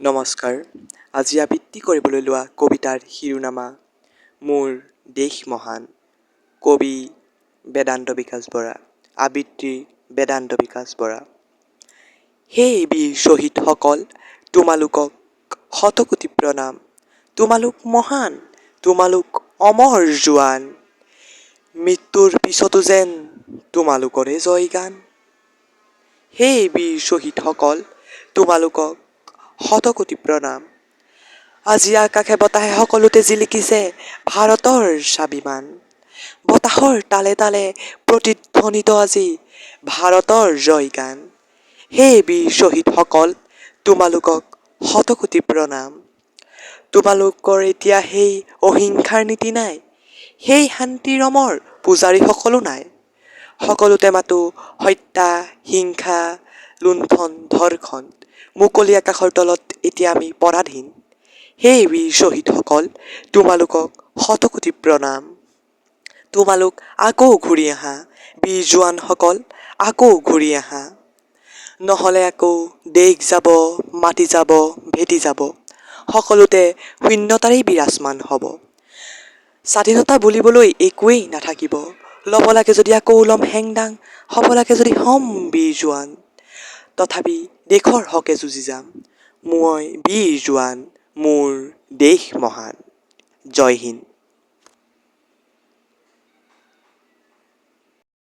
নমস্কাৰ। আজি আবৃত্তি কৰিবলৈ লোৱা কবিতাৰ শিৰোনামা, মোৰ দেশ মহান, কবি বেদান্ত বিকাশ বৰা, আবৃত্তি বেদান্ত বিকাশ বৰা। হে বীৰ শ্বহীদসকল, তোমালোকক শতকোটি প্ৰণাম। তোমালোক মহান, তোমালোক অমৰ জোৱান। মৃত্যুৰ পিছতো যেন তোমালোকৰে জয়গান। হে বীৰ শ্বহীদসকল, তোমালোকক শতকোটি প্ৰণাম আজি আকাশে বতাহে সকলোতে জিলিকিছে ভাৰতৰ স্বাভিমান। বতাহৰ তালে তালে প্ৰতিধ্বনিত আজি ভাৰতৰ জয়গান। হে বীৰ শ্বহীদসকল, তোমালোকক শতকোটি প্ৰণাম তোমালোকৰ এতিয়া সেই অহিংসাৰ নীতি নাই, সেই শান্তিৰ অমৰ পূজাৰীসকলো নাই। সকলোতে মাথো হত্যা, হিংসা, লুণ্ঠন, ধৰ্ষণ। মুকলি আকাশৰ তলত এতিয়া আমি পৰাধীন। হে বীৰ শ্বহীদসকল, তোমালোকক শতকোটি প্ৰণাম। তোমালোক আকৌ ঘূৰি আহা। বীৰ জোৱানসকল, আকৌ ঘূৰি আহা। নহ'লে আকৌ দেশ যাব, মাটি যাব, ভেটি যাব। সকলোতে শূন্যতাৰেই বিৰাজমান হ'ব। স্বাধীনতা বুলিবলৈ একোৱেই নাথাকিব। ল'ব লাগে যদি আকৌ ল'ম হেংদাং হ'ব লাগে যদি হ'ম বীৰ জোৱান। তথাপি দেশৰ হকে যুঁজি যাম। মই বীৰ জোৱান মোৰ দেশ মহান। জয় হিন্দ।